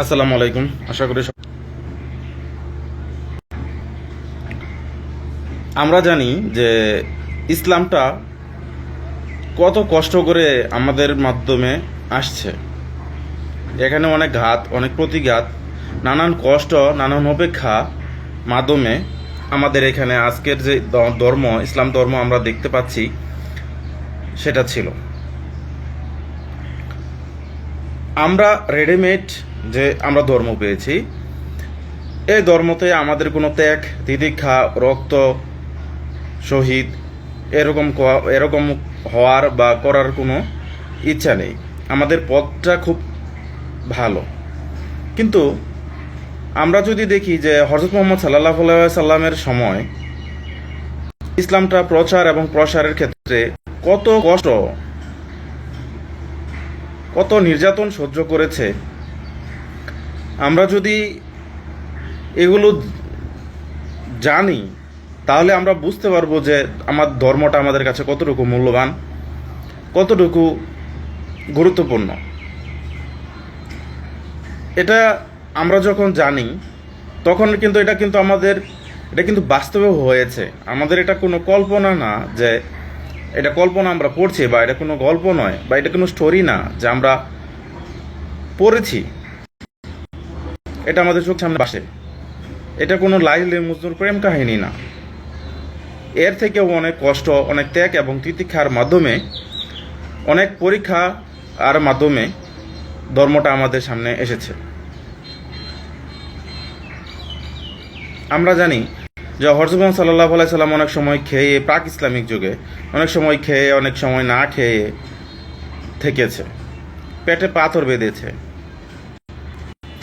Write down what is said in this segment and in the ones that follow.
আসসালামু আলাইকুম। আশা করি আমরা জানি যে ইসলামটা কত কষ্ট করে আমাদের মাধ্যমে আসছে। এখানে অনেক ঘাত, অনেক প্রতিঘাত, নানান কষ্ট, নানান অপেক্ষা মাধ্যমে আমাদের এখানে আজকের যে ধর্ম, ইসলাম ধর্ম আমরা দেখতে পাচ্ছি, সেটা ছিল। আমরা রেডিমেড যে আমরা ধর্ম পেয়েছি। এই ধর্মতে আমাদের কোনো ত্যাগ, তিতিক্ষা, রক্ত, শহীদ এরকম এরকম হওয়ার বা করার কোনো ইচ্ছা নেই। আমাদের পথটা খুব ভালো। কিন্তু আমরা যদি দেখি যে হজরত মোহাম্মদ সাল্লাহ সাল্লামের সময়, ইসলামটা প্রচার এবং প্রসারের ক্ষেত্রে কত কষ্ট কত নির্যাতন সহ্য করেছে। আমরা যদি এগুলো জানি, তাহলে আমরা বুঝতে পারব যে আমার ধর্মটা আমাদের কাছে কতটুকু মূল্যবান, কতটুকু গুরুত্বপূর্ণ। এটা আমরা যখন জানি, তখন কিন্তু এটা কিন্তু আমাদের, এটা কিন্তু বাস্তবে হয়েছে। আমাদের এটা কোনো কল্পনা না যে এটা কল্পনা আমরা পড়ছি বা এটা কোনো গল্প নয় বা এটা কোনো স্টোরি না যে আমরা পড়েছি। এটা আমাদের চোখ সামনে বাসে এটা কোনো লাইলে মজনুর প্রেম কাহিনী না। এর থেকেও অনেক কষ্ট, অনেক ত্যাগ এবং তিতিক্ষার মাধ্যমে, অনেক পরীক্ষা আর মাধ্যমে ধর্মটা আমাদের সামনে এসেছে। আমরা জানি যে হরজুবান সাল্লাহ আলাই সাল্লাম অনেক সময় খেয়ে প্রাক ইসলামিক যুগে অনেক সময় খেয়ে, অনেক সময় না খেয়ে থেকেছে। পেটে পাথর বেঁধেছে।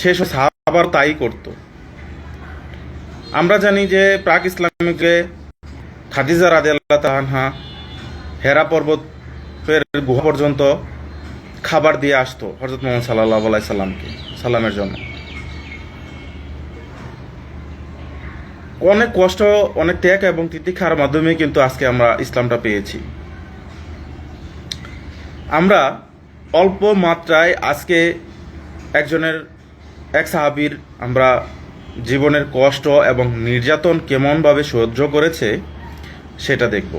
সে সব আবার তাই করত। আমরা জানি যে প্রাক ইসলামিক যুগে খাদিজা রাদে আল্লাহ তাহানহা হেরা পর্বতের গুহা পর্যন্ত খাবার দিয়ে আসতো হজরত মোহাম্মদ সাল্লাহ আলাই সাল্লামকে, সাল্লামের জন্য। অনেক কষ্ট, অনেক ত্যাগ এবং তিতিক্ষার মাধ্যমে কিন্তু আজকে আমরা ইসলামটা পেয়েছি। আমরা অল্প মাত্রায় আজকে একজনের, এক সাহাবির আমরা জীবনের কষ্ট এবং নির্যাতন কেমনভাবে সহ্য করেছে সেটা দেখব।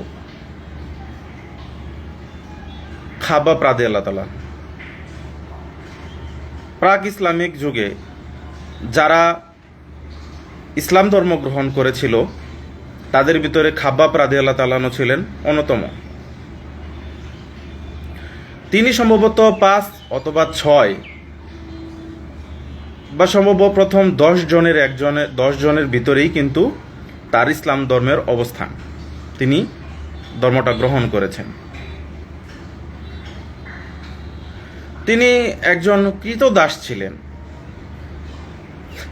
খাবা প্রাদে আল্লাহ তালা প্রাক ইসলামিক যুগে যারা ইসলাম ধর্ম গ্রহণ করেছিল, তাদের ভিতরে খাব্বাব রাধে আল্লাহ তালানো ছিলেন অন্যতম। তিনি সম্ভবত পাঁচ অথবা ছয় বা সম্ভব প্রথম দশ জনের একজনের দশ জনের ভিতরেই কিন্তু তার ইসলাম ধর্মের অবস্থান। তিনি ধর্মটা গ্রহণ করেছেন। তিনি একজন কৃতদাস ছিলেন।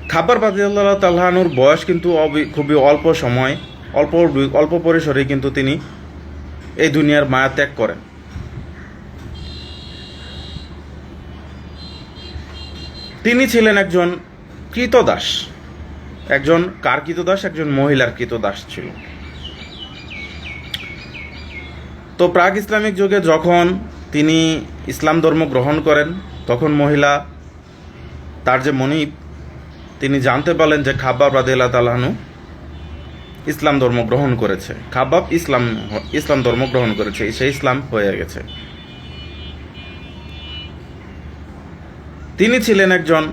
খাবার বাদিয়াল্লাহ তাল্লাহানুর বয়স কিন্তু খুবই অল্প সময়, অল্প অল্প পরিসরে কিন্তু তিনি এই দুনিয়ার মায়া ত্যাগ করেন। তিনি ছিলেন একজন কৃতদাস। একজন কার কৃতদাস? একজন মহিলার কৃতদাস ছিল। তো প্রাক ইসলামিক যুগে যখন তিনি ইসলাম ধর্ম গ্রহণ করেন, তখন মহিলা তার যে মনিব তিনি জানতে পারলেন যে খাব্বাব রাদিল্লাহ তালাহানু ইসলাম ধর্ম গ্রহণ করেছে। খাব্বাব ইসলাম ইসলাম ধর্ম গ্রহণ করেছে। সে ইসলাম হয়ে গেছে। তিনি ছিলেন একজন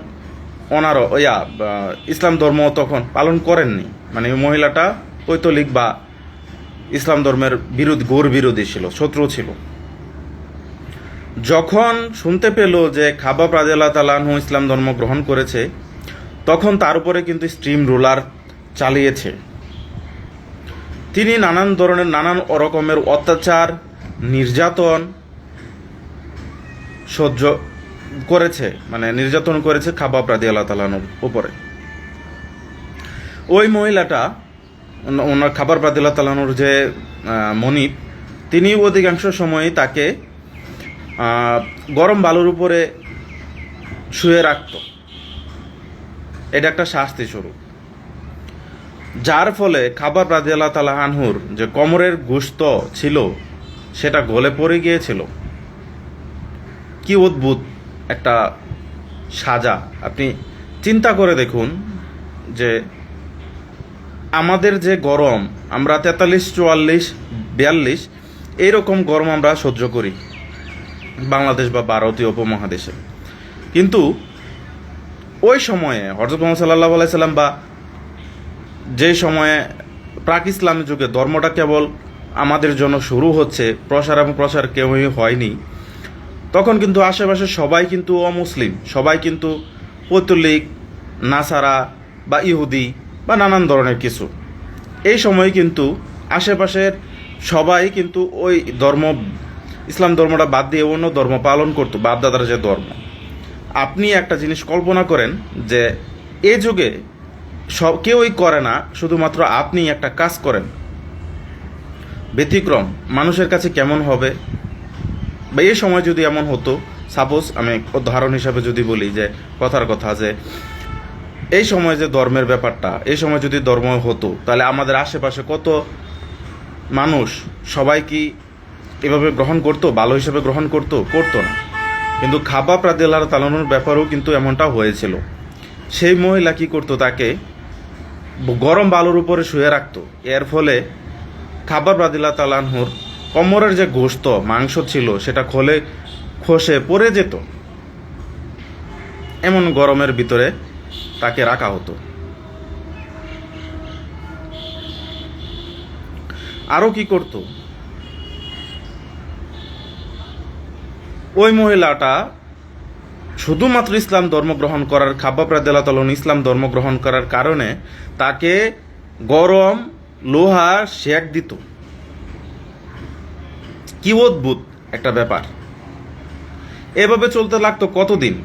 অনারো ইয়া, ইসলাম ধর্ম তখন পালন করেননি। মানে মহিলাটা পৈতলিক বা ইসলাম ধর্মের বিরোধী ঘোর বিরোধী ছিল, শত্রু ছিল। যখন শুনতে পেল যে খাবাব রাজিয়াল্লাহ তালাহু ইসলাম ধর্ম গ্রহণ করেছে তখন তার উপরে কিন্তু স্ট্রিম রুলার চালিয়েছে। তিনি নানান ধরনের, নানান রকমের অত্যাচার, নির্যাতন সহ্য করেছে মানে নির্যাতন করেছে খাবাব রাদি আল্লাহ তালানোর উপরে। ওই মহিলাটা, ওনার খাবার রাদিল্লাহ তালানোর যে মনিব, তিনি অধিকাংশ সময়ই তাকে গরম বালুর উপরে শুয়ে রাখত। এটা একটা শাস্তি স্বরূপ। যার ফলে খাবার রাজিয়াল্লাহ তালা আনহুর যে কোমরের গুস্ত ছিল, সেটা গলে পড়ে গিয়েছিল। কি অদ্ভুত একটা সাজা। আপনি চিন্তা করে দেখুন যে আমাদের যে গরম, আমরা তেতাল্লিশ, চুয়াল্লিশ, বিয়াল্লিশ, এইরকম গরম আমরা সহ্য করি বাংলাদেশ বা ভারতীয় উপমহাদেশে। কিন্তু ওই সময়ে হরজত মোহাম্মদ সাল্লাহ আলাইসাল্লাম বা যে সময়ে প্রাক ইসলাম যুগে ধর্মটা কেবল আমাদের জন্য শুরু হচ্ছে, প্রসার এবং প্রসার কেউই হয়নি, তখন কিন্তু আশেপাশে সবাই কিন্তু অমুসলিম, সবাই কিন্তু পৈতলিক নাসারা বা ইহুদি বা নানান ধরনের কিছু। এই সময় কিন্তু আশেপাশের সবাই কিন্তু ওই ধর্ম, ইসলাম ধর্মটা বাদ দিয়ে অন্য ধর্ম পালন করতো, বাপদাদার যে ধর্ম। আপনি একটা জিনিস কল্পনা করেন যে এ যুগে সব কেউই করে না, শুধুমাত্র আপনি একটা কাজ করেন। ব্যতিক্রম, মানুষের কাছে কেমন হবে? বা এই সময় যদি এমন হতো সাপোজ আমি উদাহরণ হিসাবে যদি বলি যে, কথার কথা যে, এই সময় যে ধর্মের ব্যাপারটা, এই সময় যদি ধর্ম হতো, তাহলে আমাদের আশেপাশে কত মানুষ সবাই কি এভাবে গ্রহণ করতো, ভালো হিসাবে গ্রহণ করতো? করতো না। কিন্তু খাবা প্রাদিল্লাহ তালানোর ব্যাপারেও কিন্তু এমনটা হয়েছিল। সেই মহিলা কি করতো, তাকে গরম বালুর উপরে শুয়ে রাখতো। এর ফলে খাবার প্রাদিল্লাহ তালানহুর কমরের যে গোস্ত, মাংস ছিল, সেটা খোলে, খসে পড়ে যেত। এমন গরমের ভিতরে তাকে রাখা হতো। আরও কি করত? ওই মহিলাটা শুধুমাত্র ইসলাম ধর্ম গ্রহণ করার খাব্বা প্রাদেলা ইসলাম ধর্ম গ্রহণ করার কারণে তাকে গরম লোহা শেক দিত। কি অদ্ভুত একটা ব্যাপার। এভাবে চলতে লাগতো কতদিন?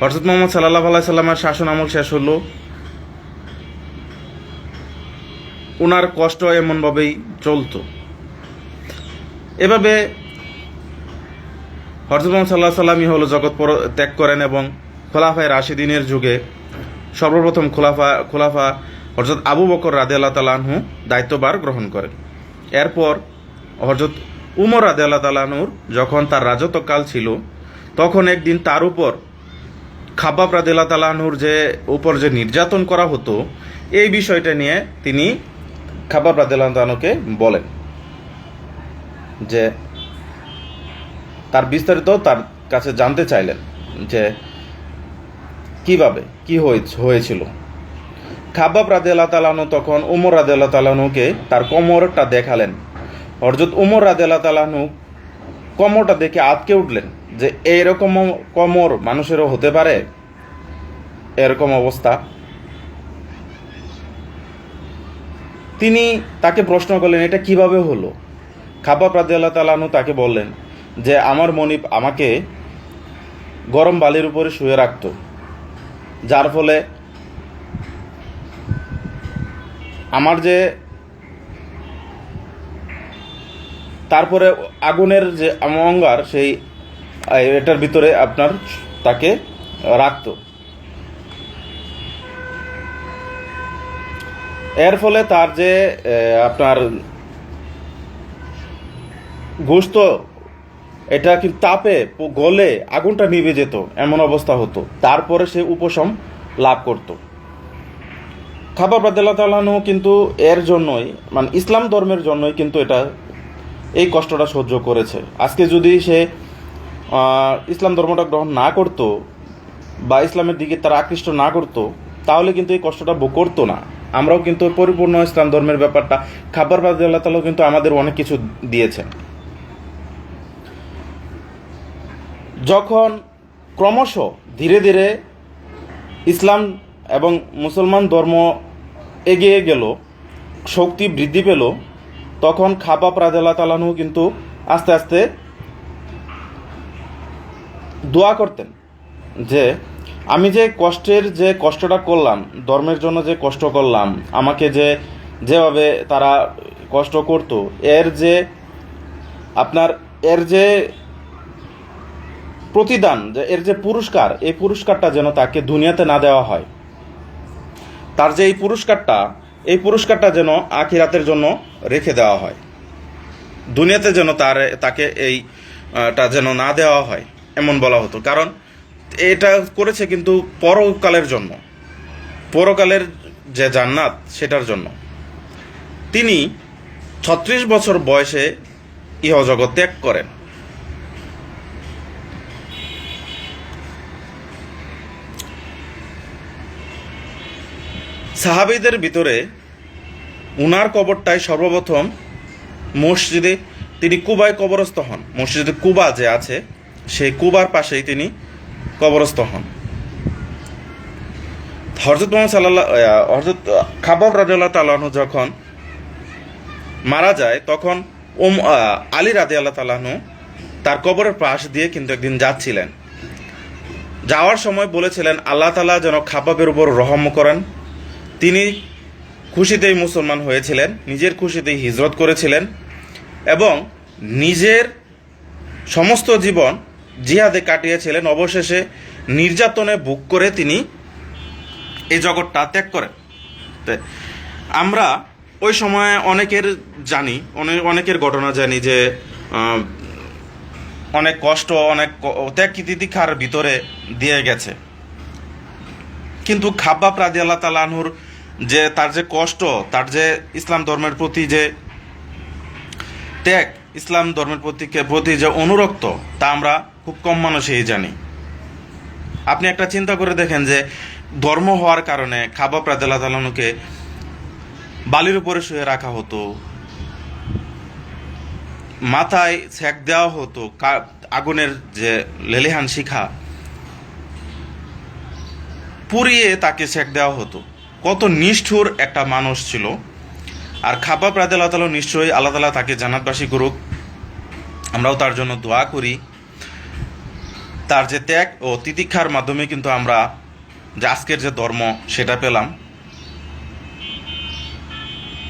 হরজত মোহাম্মদ সাল্লাহ আলাই সাল্লামের শাসন আমল শেষ হলো। ওনার কষ্ট এমনভাবেই চলতো। এভাবে হরজত মোহাম্মদ সাল্লাহ সাল্লামই হলো জগৎ ত্যাগ করেন এবং খোলাফায় রাশিদিনের যুগে সর্বপ্রথম খোলাফা খোলাফা হরজত আবু বকর রাদে আল্লাহ তালাহু দায়িত্বভার গ্রহণ করেন। এরপর হরজত উমর রাদে আল্লাহ তালাহুর যখন তার রাজত্বকাল ছিল, তখন একদিন তার উপর খাব্বাব রাদিল্লা তালাহুর যে উপর যে নির্যাতন করা হতো, এই বিষয়টা নিয়ে তিনি খাব্বাব রাদিল্লাহ তালাহুকে বলেন যে তার বিস্তারিত তার কাছে জানতে চাইলেন যে কীভাবে, কি হয়ে- হয়েছিল। খাব্বাব রাদিল্লাহ তালাহু তখন উমর রাদিল্লাহ তালাহুকে তার কোমরটা দেখালেন। হরজত উমর রাদিল্লাহ তালাহু কোমরটা দেখে আটকে উঠলেন যে এইরকম কোমর মানুষেরও হতে পারে? এরকম অবস্থা। তিনি তাকে প্রশ্ন করলেন, এটা কীভাবে হলো? খাব্বাব রাদিয়াল্লাহ তালানু তাকে বললেন যে আমার মনিব আমাকে গরম বালির উপরে শুয়ে রাখতো, যার ফলে আমার যে তারপরে আগুনের যে অঙ্গার সেই এটার ভিতরে আপনার তাকে রাখতো। এর ফলে তার যে আপনার গোস্ত এটা কিন্তু তাপে গলে আগুনটা নিভে যেত, এমন অবস্থা হতো। তারপরে সে উপশম লাভ করত। খাবার বাদাল্লাহ তালাহু কিন্তু এর জন্যই মানে ইসলাম ধর্মের জন্যই কিন্তু এটা, এই কষ্টটা সহ্য করেছে। আজকে যদি সে ইসলাম ধর্মটা গ্রহণ না করতো বা ইসলামের দিকে তারা আকৃষ্ট না করতো, তাহলে কিন্তু এই কষ্টটা ভোগ করতো না। আমরাও কিন্তু পরিপূর্ণ ইসলাম ধর্মের ব্যাপারটা, খাবার বাদ তালাও কিন্তু আমাদের অনেক কিছু দিয়েছেন। যখন ক্রমশ ধীরে ধীরে ইসলাম এবং মুসলমান ধর্ম এগিয়ে গেল, শক্তি বৃদ্ধি পেল, তখন খাবাব রাজাল্লাহ তালানু কিন্তু আস্তে আস্তে দোয়া করতেন যে, আমি যে কষ্টের যে কষ্টটা করলাম, ধর্মের জন্য যে কষ্ট করলাম, আমাকে যে যেভাবে তারা কষ্ট করতো, এর যে আপনার, এর যে প্রতিদান এর যে পুরস্কার এই পুরস্কারটা যেন তাকে দুনিয়াতে না দেওয়া হয়। তার যে এই পুরস্কারটা এই পুরস্কারটা যেন আখিরাতের জন্য রেখে দেওয়া হয়। দুনিয়াতে যেন তার তাকে এই আহ, যেন না দেওয়া হয় এমন বলা হতো। কারণ এটা করেছে কিন্তু পরকালের জন্য। পরকালের যে জান্নাত সেটার জন্য। তিনি ছত্রিশ বছর বয়সে ইহজগৎ ত্যাগ করেন। সাহাবিদের ভিতরে উনার কবরটাই সর্বপ্রথম মসজিদে তিনি কুবায় কবরস্থ হন। মসজিদে কুবা যে আছে, সেই কুবার পাশেই তিনি কবরস্থ হন। হরজত মোহাম্মদ সাল্লাহ হরজত খাবাব রাজিয়াল্লাহ তালাহু যখন মারা যায়, তখন ওম আলী রাজি আল্লাহ তালাহু তার কবরের পাশ দিয়ে কিন্তু একদিন যাচ্ছিলেন। যাওয়ার সময় বলেছিলেন, আল্লাহ তালা যেন খাবাবের উপর রহম করেন তিনি খুশিতেই মুসলমান হয়েছিলেন, নিজের খুশিতেই হিজরত করেছিলেন এবং নিজের সমস্ত জীবন জিহাদে কাটিয়েছিলেন। অবশেষে নির্যাতনে বুক করে তিনি এই জগৎটা ত্যাগ করেন। আমরা ওই সময়ে অনেকের জানি অনেক অনেকের ঘটনা জানি যে অনেক কষ্ট, অনেক ত্যাগ তিতিক্ষার ভিতরে দিয়ে গেছে। কিন্তু খাব্বাব রাজি আল্লাহ তালাহুর যে তার যে কষ্ট, তার যে ইসলাম ধর্মের প্রতি যে ত্যাগ, ইসলাম ধর্মের প্রতি প্রতি যে অনুরক্ত, তা আমরা খুব কম মানুষই জানি। আপনি একটা চিন্তা করে দেখেন যে ধর্ম হওয়ার কারণে খাবা রাদিল্লাহ তালানুকে বালির উপরে শুয়ে রাখা হতো, মাথায় সেক দেওয়া হতো আগুনের যে লেলিহান শিখা, পুড়িয়ে তাকে সেক দেওয়া হতো। কত নিষ্ঠুর একটা মানুষ ছিল। আর খাবাব রাদে আল্লাহ তালা নিশ্চয়ই আল্লাহ তালা তাকে জান্নাতবাসী করুক। আমরাও তার জন্য দোয়া করি। তার যে ত্যাগ ও তিতিক্ষার মাধ্যমে কিন্তু আমরা যে আজকের যে ধর্ম, সেটা পেলাম।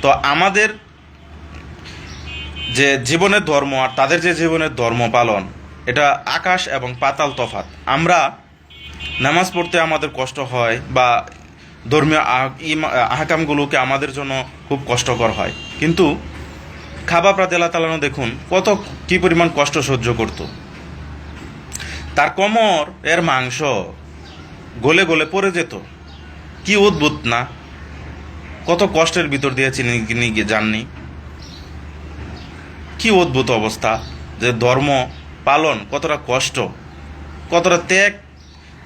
তো আমাদের যে জীবনের ধর্ম আর তাদের যে জীবনের ধর্ম পালন, এটা আকাশ এবং পাতাল তফাত আমরা নামাজ পড়তে আমাদের কষ্ট হয় বা ধর্মীয় আহ- আহকামগুলোকে আমাদের জন্য খুব কষ্টকর হয়। কিন্তু খাবা প্রাদেলা তালানো দেখুন কত কি পরিমাণ কষ্ট সহ্য করত। তার কোমর, এর মাংস গলে গলে পড়ে যেত। কি অদ্ভুত না? কত কষ্টের ভিতর দিয়ে চিনি গিয়ে যাননি। কি অদ্ভুত অবস্থা যে ধর্ম পালন কতটা কষ্ট, কতটা ত্যাগ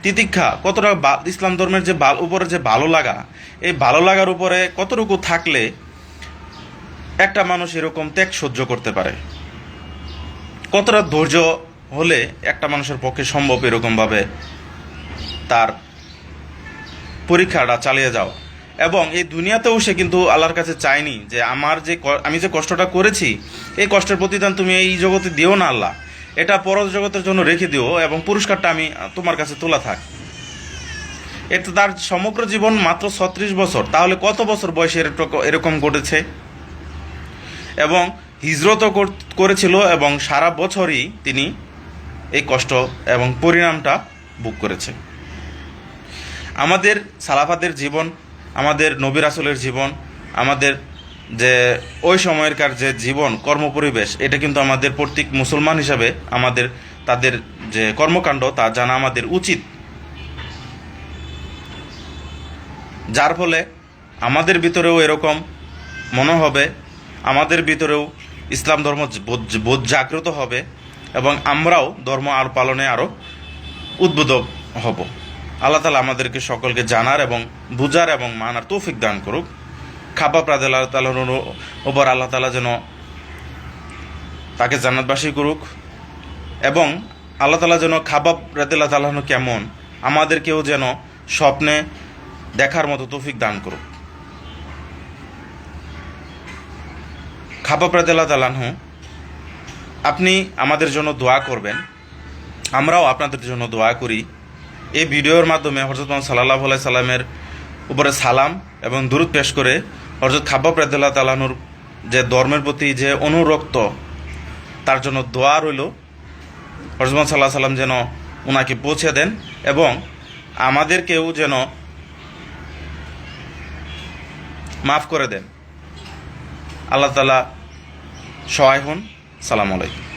তিতিক্ষা, কতটা ইসলাম ধর্মের যে ভালো উপরে যে ভালো লাগা, এই ভালো লাগার উপরে কতটুকু থাকলে একটা মানুষ এরকম ত্যাগ সহ্য করতে পারে? কতটা ধৈর্য হলে একটা মানুষের পক্ষে সম্ভব এরকমভাবে তার পরীক্ষাটা চালিয়ে যাও? এবং এই দুনিয়াতেও সে কিন্তু আল্লাহর কাছে চায়নি যে আমার যে আমি যে কষ্টটা করেছি, এই কষ্টের প্রতিদান তুমি এই জগতে দিও না আল্লাহ। এটা পর জগতের জন্য রেখে দিও এবং পুরস্কারটা আমি তোমার কাছে তোলা থাক। এটা তার সমগ্র জীবন মাত্র ছত্রিশ বছর। তাহলে কত বছর বয়সে এরকম- ঘটেছে? এবং হিজরতও কর- করেছিল এবং সারা বছরই তিনি এই কষ্ট এবং পরিণামটা বুক করেছে আমাদের সালাফাদের জীবন, আমাদের নবীর আসলের জীবন, আমাদের যে ওই সময়কার যে জীবন, কর্মপরিবেশ, এটা কিন্তু আমাদের প্রত্যেক মুসলমান হিসাবে আমাদের, তাদের যে কর্মকাণ্ড, তা জানা আমাদের উচিত। যার ফলে আমাদের ভিতরেও এরকম মনে হবে, আমাদের ভিতরেও ইসলাম ধর্ম বোধ- জাগ্রত হবে এবং আমরাও ধর্ম আর পালনে আরও উদ্বুদ্ধ হব। আল্লাহ তালা আমাদেরকে সকলকে জানার এবং বুঝার এবং মানার তৌফিক দান করুক। খাবাব রাজ আল্লাহ তালার ওপর আল্লাহ তালা যেন তাকে জান্নাতবাসী করুক। এবং আল্লাহ তালা যেন খাবাব রাদিল্লাহ তালাহন কেমন, আমাদেরকেও যেন স্বপ্নে দেখার মতো তৌফিক দান করুক। খাবাব রাদিল্লাহ তালাহ আপনি আমাদের জন্য দোয়া করবেন। আমরাও আপনাদের জন্য দোয়া করি। এই ভিডিওর মাধ্যমে হজরত সাল্লাহ সাল্লামের উপরে সালাম এবং দূরত পেশ করে হজরত খাব্বাব রাদিল্লাহ তালানুর যে ধর্মের প্রতি যে অনুরক্ত, তার জন্য দোয়া রইল। মোহাম্মদ সাল্লাহ সাল্লাম যেন ওনাকে পৌঁছে দেন এবং আমাদেরকেও যেন মাফ করে দেন। আল্লাহ তালা সহায় হন। সালাম আলাইকুম।